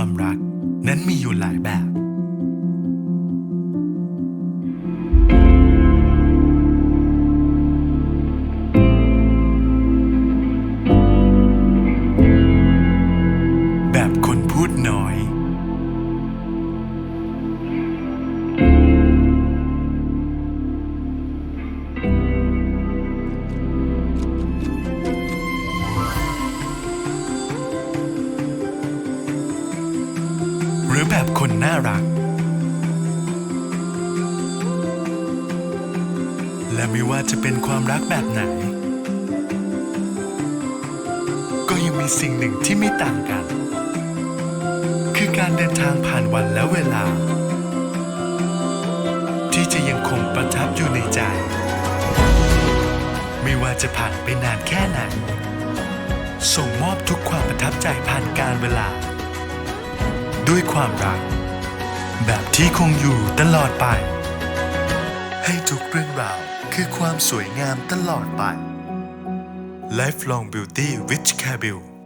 ความรักนั้นมีอยู่หลายแบบ แบบคนพูดน้อย หรือแบบคนน่ารัก และไม่ว่าจะเป็นความรักแบบไหน ก็ยังมีสิ่งหนึ่งที่ไม่ต่างกัน คือการเดินทางผ่านวันและเวลา ที่จะยังคงประทับอยู่ในใจ ไม่ว่าจะผ่านไปนานแค่ไหนส่งมอบทุกความประทับใจผ่านการเวลา ด้วยความรัก แบบที่คงอยู่ตลอดไป ให้ทุกเรื่องราวคือความสวยงามตลอดไป Lifelong Beauty with c a b i l